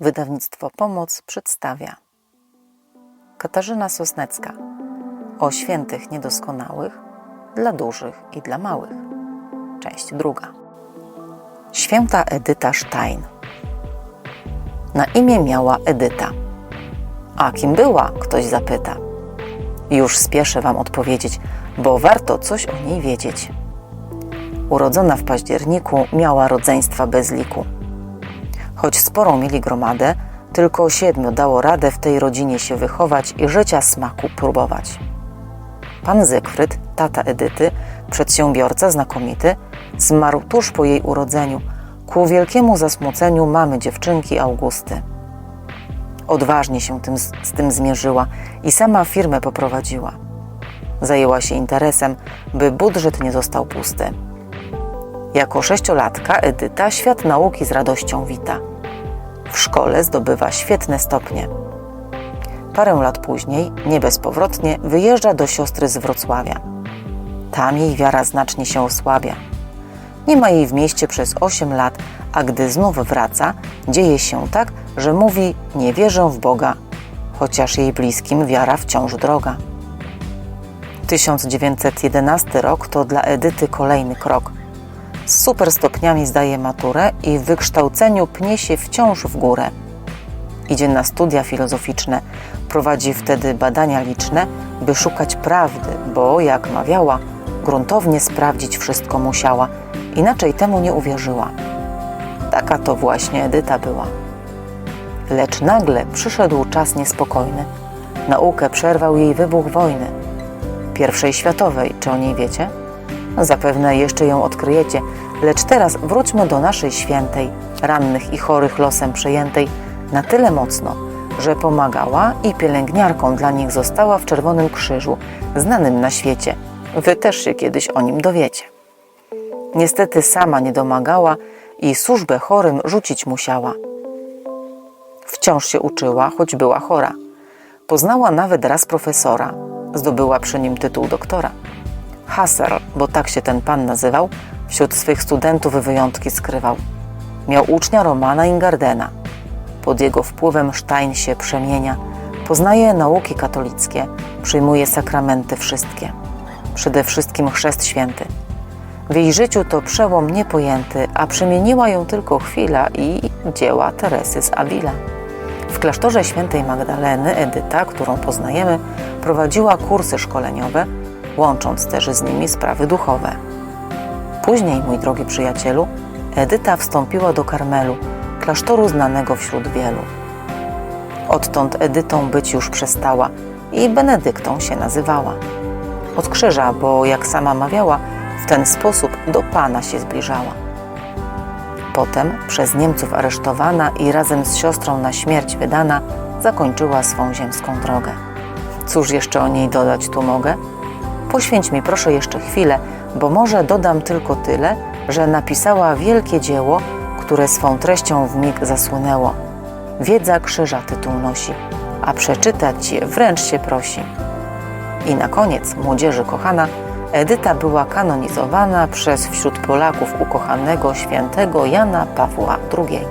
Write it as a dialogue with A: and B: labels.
A: Wydawnictwo Pomoc przedstawia Katarzyna Sosnecka o świętych niedoskonałych dla dużych i dla małych. Część druga. Święta Edyta Stein. Na imię miała Edyta. A kim była? Ktoś zapyta. Już spieszę Wam odpowiedzieć, bo warto coś o niej wiedzieć. Urodzona w październiku, miała rodzeństwa bez liku. Choć sporą mieli gromadę, tylko siedmiu dało radę w tej rodzinie się wychować i życia smaku próbować. Pan Zygfryd, tata Edyty, przedsiębiorca znakomity, zmarł tuż po jej urodzeniu, ku wielkiemu zasmuceniu mamy dziewczynki Augusty. Odważnie się tym, z tym zmierzyła i sama firmę poprowadziła. Zajęła się interesem, by budżet nie został pusty. Jako sześciolatka Edyta świat nauki z radością wita. W szkole zdobywa świetne stopnie. Parę lat później, nie bezpowrotnie, wyjeżdża do siostry z Wrocławia. Tam jej wiara znacznie się osłabia. Nie ma jej w mieście przez 8 lat, a gdy znów wraca, dzieje się tak, że mówi: Nie wierzę w Boga, chociaż jej bliskim wiara wciąż droga. 1911 rok to dla Edyty kolejny krok. Super stopniami zdaje maturę i w wykształceniu pnie się wciąż w górę. Idzie na studia filozoficzne, prowadzi wtedy badania liczne, by szukać prawdy, bo, jak mawiała, gruntownie sprawdzić wszystko musiała, inaczej temu nie uwierzyła. Taka to właśnie Edyta była. Lecz nagle przyszedł czas niespokojny. Naukę przerwał jej wybuch wojny. Pierwszej światowej, czy o niej wiecie? Zapewne jeszcze ją odkryjecie, lecz teraz wróćmy do naszej świętej, rannych i chorych losem przejętej, na tyle mocno, że pomagała i pielęgniarką dla nich została w Czerwonym Krzyżu, znanym na świecie. Wy też się kiedyś o nim dowiecie. Niestety sama nie domagała i służbę chorym rzucić musiała. Wciąż się uczyła, choć była chora. Poznała nawet raz profesora, zdobyła przy nim tytuł doktora. Husserl, bo tak się ten pan nazywał, wśród swych studentów wyjątki skrywał. Miał ucznia Romana Ingardena. Pod jego wpływem Stein się przemienia, poznaje nauki katolickie, przyjmuje sakramenty wszystkie. Przede wszystkim chrzest święty. W jej życiu to przełom niepojęty, a przemieniła ją tylko chwila i dzieła Teresy z Avila. W klasztorze świętej Magdaleny Edyta, którą poznajemy, prowadziła kursy szkoleniowe, łącząc też z nimi sprawy duchowe. Później, mój drogi przyjacielu, Edyta wstąpiła do Karmelu, klasztoru znanego wśród wielu. Odtąd Edytą być już przestała i Benedyktą się nazywała. Od krzyża, bo jak sama mawiała, w ten sposób do Pana się zbliżała. Potem, przez Niemców aresztowana i razem z siostrą na śmierć wydana, zakończyła swą ziemską drogę. Cóż jeszcze o niej dodać tu mogę? Poświęć mi proszę jeszcze chwilę, bo może dodam tylko tyle, że napisała wielkie dzieło, które swą treścią w mig zasłynęło. Wiedza krzyża tytuł nosi, a przeczytać je wręcz się prosi. I na koniec, młodzieży kochana, Edyta była kanonizowana przez wśród Polaków ukochanego świętego Jana Pawła II.